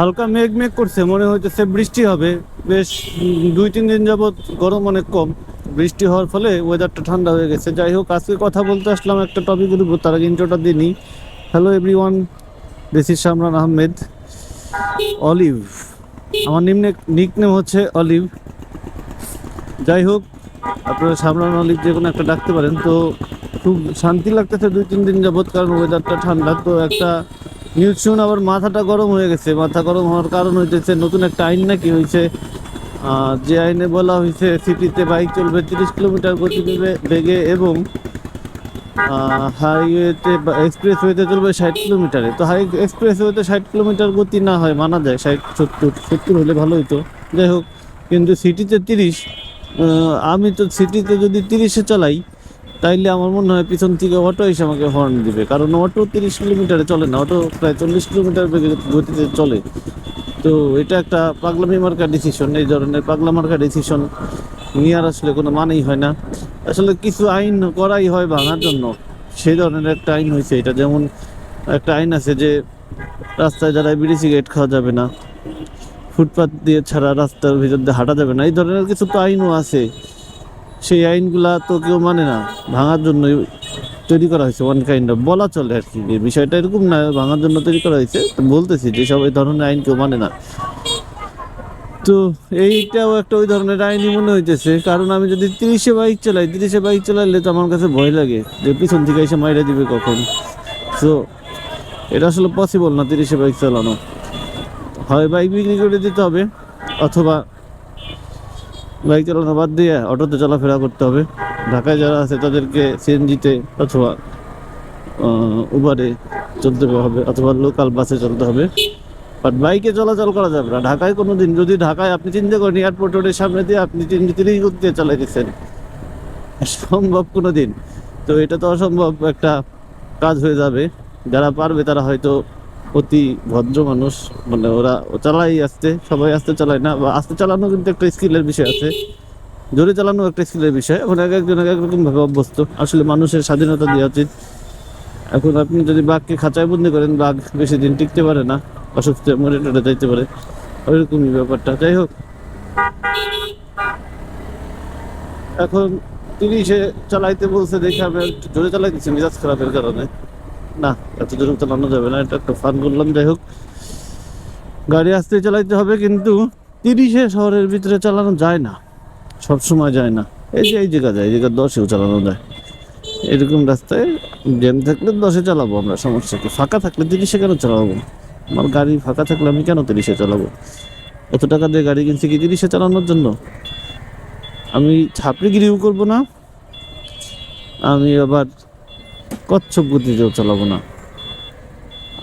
হালকা মেঘ মেঘ করছে, মনে হইতেছে বৃষ্টি হবে। বেশ দুই, তিন দিন যাবৎ গরম অনেক কম। বৃষ্টি হওয়ার ফলে ওয়েদারটা ঠান্ডা হয়ে গেছে। যাই হোক, আজকে কথা বলতে আসলাম একটা টপিক উঠবো তার আগে ইন্ট্রোটা দিনি hello every one this is Shamran Ahmed olive আমার নিম্নে নিক নেম হচ্ছে অলিভ যাই হোক, আপনারা সামরান অলিভ যে কোনো একটা ডাকতে পারেন। তো খুব শান্তি লাগতেছে দুই, তিন দিন যাবৎ, কারণ ওয়েদারটা ঠান্ডা। তো একটা শুনে আবার মাথাটা গরম হয়ে গেছে, মাথা গরম হওয়ার কারণ হইতেছে নতুন একটা আইন নাকি হয়েছে যে আইনে বলা হয়েছে সিটিতে বাইক চলবে, তিরিশ কিলোমিটার গতি বেগে- এবং হাইওয়েতে এক্সপ্রেস ওয়েতে চলবে ষাট কিলোমিটারে। তো হাই এক্সপ্রেস ওয়েতে ষাট কিলোমিটার গতি না হয়, মানা যায়, ষাট, সত্তর সত্তর হলে ভালো হতো যাই হোক, কিন্তু সিটিতে তিরিশ আমি তো সিটিতে যদি তিরিশে চালাই তাইলে আমার মনে হয় পিছন থেকে অটো এসে আমাকে হর্ন দিবে। কারণ অটো তিরিশ কিলোমিটারে চলে না অটো প্রায় চল্লিশ কিলোমিটার বেগে গতিতে চলে। তো এটা একটা পাগলামি মার্কা ডিসিশন এই ধরনের পাগলা মার্কা ডিসিশন নেওয়ার আসলে কোনো মানেই হয় না। আসলে কিছু আইন করাই হয় ভাঙার জন্য। সেই ধরনের একটা আইন হয়েছে এটা। যেমন একটা আইন আছে যে রাস্তায় যারা বিড়ি সিগারেট খাওয়া যাবে না। ফুটপাত দিয়ে ছাড়া রাস্তার ভিতর দিয়ে হাঁটা যাবে না। এই ধরনের কিছু তো আইনও আছে। সেই আইনগুলা তো কেউ মানে না, ভাঙার জন্য তৈরি করা হয়েছে ওয়ান কাইন্ড অফ বলা চলে আর কি। বিষয়টা এরকম না, ভাঙার জন্য তৈরি করা হয়েছে বলতেছি যে সব এই ধরনের আইন কেউ মানে না। তো এইটাও একটা ওই ধরনের আইনই মনে হইতেছে, কারণ আমি যদি তিরিশে বাইক চালাই, তিরিশে বাইক চালাইলে তো আমার কাছে ভয় লাগে যে পিছন থেকে এসে মাইরা দিবে কখন। তো এটা আসলে পসিবল না তিরিশে বাইক চালানো? হয় বাইক বিক্রি করে দিতে হবে, অথবা বাইক চালানো বাদ দিয়ে অটোতে চলাফেরা করতে হবে। ঢাকায় যারা আছে তাদেরকে সিএনজিতে অথবা উবারে চলতে হবে অথবা লোকাল বাসে চলতে হবে। বাট বাইকে চলাচল করা যাবে না। ঢাকায় কোনো দিন যদি ঢাকায় আপনি চিন্তা করেন এয়ারপোর্ট রোডের সামনে দিয়ে আপনি তিন তিরিশ গতিতে চালাই দিচ্ছেন সম্ভব কোনো দিন তো এটা তো অসম্ভব একটা কাজ হয়ে যাবে। যারা পারবে তারা হয়তো অতি ভদ্র মানুষ মানে ওরা চালাই আসতে সবাই আসতে চালায় না, বা আসতে চালানো কিন্তু একটা স্কিলের বিষয় আছে। জোরে চালানো একটা স্কিলের বিষয়, এখন এক একজন এক এক রকম ভাবে অভ্যস্ত। আসলে মানুষের স্বাধীনতা দেওয়া উচিত। এখন আপনি যদি বাঘকে খাঁচায় বন্দি করেন, বাঘ বেশি দিন টিকতে পারে না, অসুস্থ, মরে টরে যাইতে পারে। ওইরকমই ব্যাপারটা। যাই হোক। এখন তিনি সে চালাইতে বলছে দেখে আমি জোরে চালাইতেছি, মেজাজ খারাপের কারণে। না এত জোরে চালানো যাবে না, এটা একটা ফান করলাম, যাই হোক। গাড়ি আস্তে চালাইতে হবে, কিন্তু তিরিশে শহরের ভিতরে চালানো যায় না সব সময় যায় না। এই যে, এই জায়গা যায়, এই জায়গা দশেও চালানো যায়। এরকম রাস্তায় জ্যাম থাকলে দশে চালাবো আমরা, সমস্যা কি? ফাঁকা থাকলে তিরিশে কেন চালাবো? আমার গাড়ি ফাঁকা থাকলে আমি কেন তিরিশে চালাবো? এত টাকা দিয়ে গাড়ি কিনছি কি তিরিশে চালানোর জন্য? আমি ছাপড়িগিরিও করব না। আমি আবার কচ্ছপ গতিতেও চালাবো না।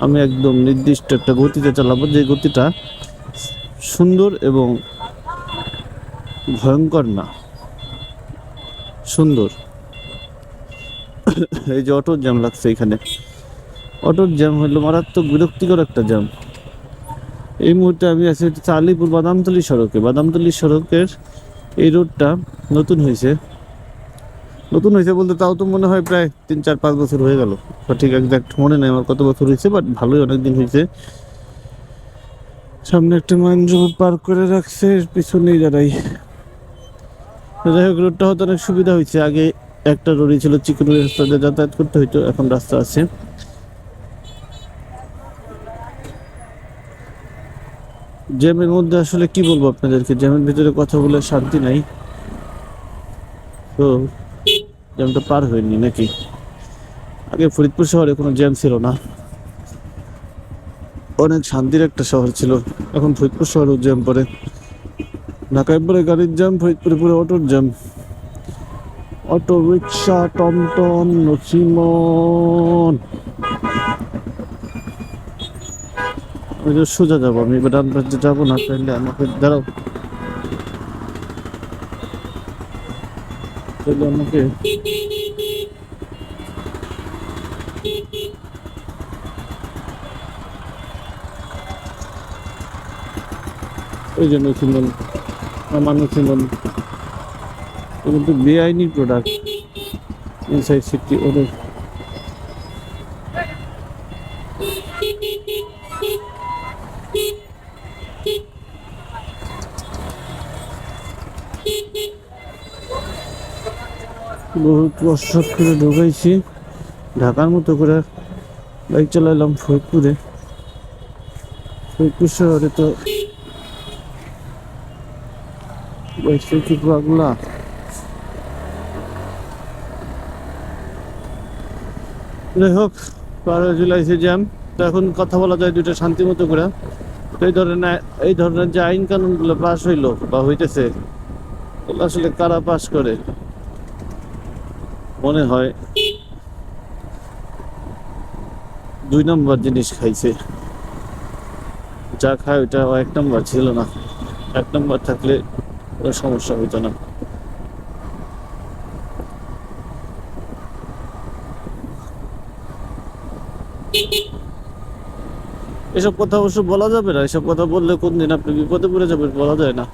আমি একদম নির্দিষ্ট একটা গতিতে চালাবো, যে গতিটা সুন্দর এবং ভয়ঙ্কর না, সুন্দর। এই যে অটোর জ্যাম লাগছে এখানে। অটোর জ্যাম হলো মারাত্মক বিরক্তিকর একটা জ্যাম। এই মুহূর্তে আমি আছি হচ্ছে আলিপুর বাদামতলি সড়কে। বাদামতলি সড়কের এই রোডটা নতুন হয়েছে। নতুন হয়েছে বলতে তাও তো মনে হয় প্রায় তিন, চার, পাঁচ বছর হয়ে গেল। সঠিক একজাক্ট মনে নেই আমার কত বছর হয়েছে বাট ভালোই অনেক দিন হয়েছে। সামনে একটা মাইন্ড পার্ক করে রাখছে পিছনেই তো যাই হোক রোডটা হয়তো অনেক সুবিধা হয়েছে। আগে একটা রোডই ছিল চিকন রাস্তা দিয়ে যাতায়াত করতে হইতো, এখন রাস্তা আছে। জ্যামের মধ্যে আসলে কি বলব আপনাদেরকে? জ্যামের ভিতরে কথা বলে শান্তি নাই। তো জ্যামটা পার হয়নি নাকি? আগে ফরিদপুর শহরে কোনো জ্যাম ছিল না। অনেক শান্তির একটা শহর ছিল। এখন ফরিদপুর শহরেও জ্যাম পড়ে। ঢাকায় পরে গাড়ির জ্যাম, ফরিদপুরে পরে অটোর জ্যাম। অটো, রিক্সা, টমটম, নসিমন। সোজা যাব, আমি এবার ডান পাশে যাব না, তাহলে আমাকে দাঁড়াও। তাহলে আমাকে। ওই জন্য ছিলেন আমার ছিলেন কিন্তু বেআইনি প্রোডাক্ট ইনসাইড সিটি ওদের বহুত কষ্ট করে ঢুকাইছি ঢাকার মতো করে বাইক চালাইলাম ফরিদপুরে। ফরিদপুর শহরে তো বাইকটা কি যাই হোক বারো জুলাইছে জ্যাম। তো এখন কথা বলা যায় দুটো শান্তি মতো করে। তো এই ধরনের এই ধরনের যে আইন কানুনগুলো পাস হইল বা হইতেছে আসলে কারা পাস করে? মনে হয় দুই নম্বর জিনিস খাইছে। যা খায় ওইটা এক নম্বর ছিল না। এক নম্বর থাকলে কোনো সমস্যা হইতো না। এসব কথা অবশ্য বলা যাবে না। এসব কথা বললে কোন দিন আপনি বিপদে পড়ে যাবেন বলা যায় না।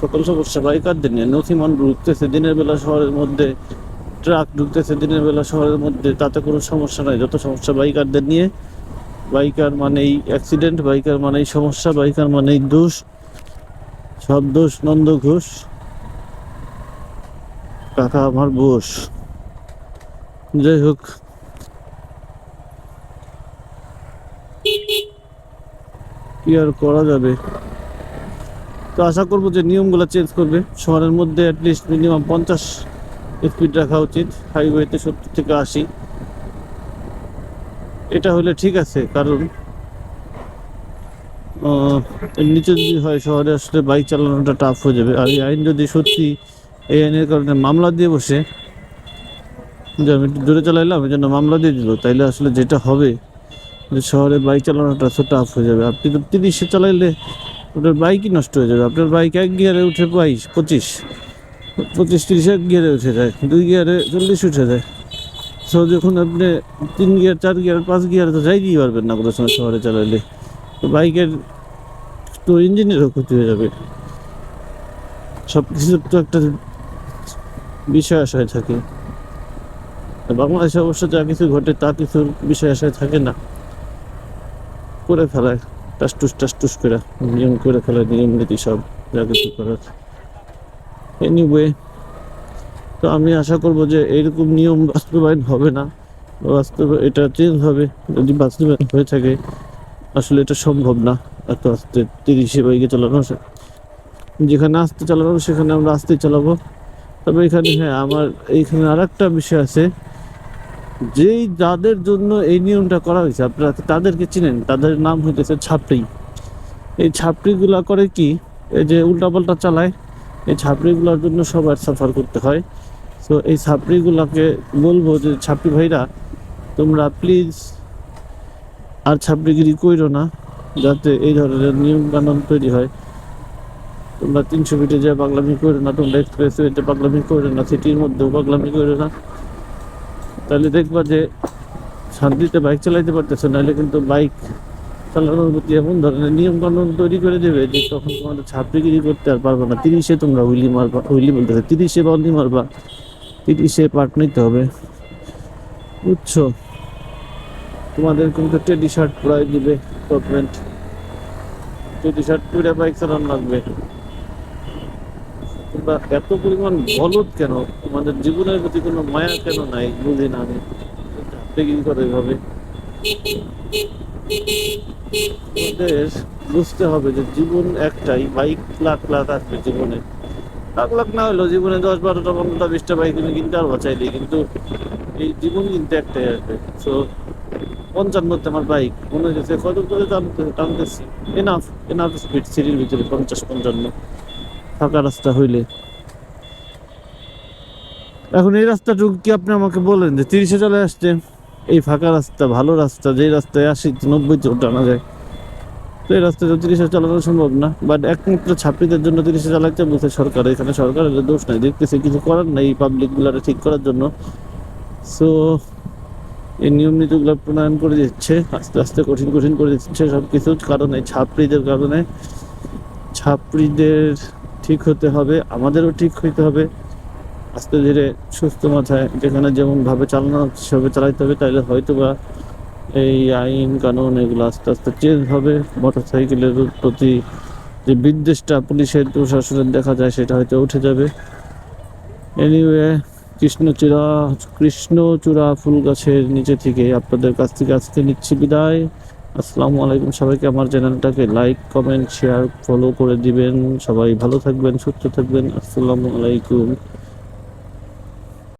সকল সমস্যা বাইকারদের নিয়ে নথিমান ঢুকতেছে দিনের বেলা শহরের মধ্যে ট্রাক ঢুকতেছে দিনের বেলা শহরের মধ্যে, তাতে কোনো সমস্যা নাই। যত সমস্যা বাইকারদের নিয়ে, বাইকার মানেই অ্যাক্সিডেন্ট বাইকার মানেই সমস্যা, বাইকার মানেই দোষ, সব দোষ, নন্দ ঘোষ, কাকা আমার বোস। যাই হোক। কি আর করা যাবে? তো আশা করব যে নিয়মগুলো চেঞ্জ করবে। শহরের মধ্যে অ্যাটলিস্ট মিনিমাম পঞ্চাশ স্পিড রাখা উচিত হাইওয়েতে সত্তর থেকে আশি। এটা হলে ঠিক আছে, কারণ নিচে যদি হয় শহরে আসলে বাইক চালানোটা টাফ হয়ে যাবে। আর এই আইন যদি সত্যি এই আইনের কারণে মামলা দিয়ে বসে, যে আমি একটু জোরে চালাইলাম, এই জন্য মামলা দিয়ে দিল, তাইলে আসলে যেটা হবে, যে শহরে বাইক চালানোটা তো টাফ হয়ে যাবে। আপনি তো তিরিশে চালাইলে ওটার বাইকই নষ্ট হয়ে যাবে। আপনার বাইক এক গিয়ারে উঠে বাইশ, পঁচিশ। পঁচিশ তিরিশ গিয়ারে উঠে যায়, দুই গিয়ারে চল্লিশ উঠে যায়। সো যখন আপনি তিন গিয়ার, চার গিয়ার, পাঁচ গিয়ারে তো যাইতেই পারবেন না কোনো সময় শহরে চালাইলে। তো বাইকের তো ইঞ্জিনেরও ক্ষতি হয়ে যাবে। সব কিছুর তো একটা বিষয় আশায় থাকে। বাংলাদেশে অবশ্য যা কিছু ঘটে তা কিছু বিষয় আশায় থাকে না। করে ফেলায় টাসটুস টাসটুস করে, নিয়ম করে ফেলায়, নিয়ম নীতি সব, যা কিছু করার। এনিওয়ে তো আমি আশা করব যে এরকম নিয়ম বাস্তবায়ন হবে না। বাস্তব এটা চেঞ্জ হবে, যদি বাস্তবায়ন হয়ে থাকে, আসলে এটা সম্ভব না। এত আস্তে তিরিশে বাইকে চালানো যেখানে আস্তে চালানো সেখানে আমরা আস্তে চালাবো। তবে এখানে হ্যাঁ আমার এইখানে আর একটা বিষয় আছে। যেই যাদের জন্য এই নিয়মটা করা হয়েছে, আপনারা তাদেরকে চিনেন, তাদের নাম হইতেছে ছাপড়ি। এই ছাপড়িগুলা করে কি, এই যে উল্টাপাল্টা চালায় এই ছাপড়িগুলোর জন্য সবার সাফার করতে হয়। তো এই ছাপড়িগুলোকে বলব যে, ছাপড়ি ভাইরা, তোমরা প্লিজ আর ছাপড়িগিরি কইরো না, যাতে এই ধরনের নিয়ম কানুন তৈরি হয়। তোমরা তিনশো ফিটে যা পাগলামি করো না, তোমরা এক্সপ্রেস ওয়েতে পাগলামি করো না, সিটির মধ্যেও পাগলামি করো না। তাহলে দেখবা যে, শান্তিতে বাইক চালাইতে পারতেছো, নাহলে কিন্তু বাইক প্রতি এমন ধরনের নিয়ম কানুন তৈরি করে দেবে যে তখন তোমাদের ছাপ বিক্রি করতে আর পারবে না। তিরিশে তোমরা হুইলি মারবা, হুইলি বলতেছে, তিরিশে বন্দি মারবা, তিরিশে পার্ট নিতে হবে। বুঝছ? তোমাদের কিন্তু টেডি শার্ট প্রায় দিবে গভর্নমেন্ট টেডি শার্ট পরে বাইক চালানো লাগবে। তোমরা এত পরিমাণ বলদ কেন? তোমাদের জীবনের প্রতি কোনো মায়া কেন নাই? বুঝি না আমি। করে এভাবে বুঝতে হবে যে জীবন একটাই, বাইক লাখ লাখ আসবে জীবনে। লাখ লাখ না হলেও জীবনে দশ বারোটা, পনেরোটা, বিশটা বাইক তুমি কিনতে পারব চাইলে কিন্তু এই জীবন কিন্তু একটাই আসবে। সো পঞ্চান্নতে আমার বাইক, মনে হয়েছে কত করে টানতে, টানতেছি। এনাফ এনাফ স্পিড সিটির ভিতরে পঞ্চাশ, পঞ্চান্ন। ফাঁকা রাস্তা হইলে। এখন এই রাস্তাটুকু কি আপনি আমাকে বলেন যে তিরিশে চলে আসছে? এই ফাঁকা রাস্তা, ভালো রাস্তা, যেই রাস্তায় আশি নব্বই টানা যায়। তো এই রাস্তায় তিরিশে চালানো সম্ভব না বাট একমাত্র ছাত্রীদের জন্য তিরিশে চালাতে বলছে সরকার, এখানে সরকারের দোষ নাই, দেখতেছে কিছু করার নাই পাবলিক গুলারে ঠিক করার জন্য। সো এই নিয়ম নীতিগুলো প্রণয়ন করে দিচ্ছে, আস্তে আস্তে কঠিন কঠিন করে দিচ্ছে সব কিছু কারণ এই ছাত্রীদের কারণে। ছাত্রীদের ঠিক হতে হবে, আমাদেরও ঠিক হইতে হবে। আস্তে ধীরে সুস্থ মাথায়, যেখানে যেমন ভাবে চালানো হচ্ছে সেভাবে চালাইতে হবে, তাইলে হয়তো বা এই আইন কানুন এগুলো আস্তে আস্তে চেঞ্জ হবে। মোটর সাইকেলের প্রতি যে বিদ্বেষটা পুলিশের প্রশাসনের দেখা যায়, সেটা হয়তো উঠে যাবে। এনিওয়ে কৃষ্ণচূড়া কৃষ্ণচূড়া ফুল গাছের নিচে থেকে আপনাদের কাছ থেকে আজকে নিচ্ছি বিদায়। আসসালামু আলাইকুম সবাইকে, আমার চ্যানেলটাকে লাইক কমেন্ট শেয়ার ফলো করে দিবেন। সবাই ভালো থাকবেন, সুস্থ থাকবেন। আসসালামু আলাইকুম।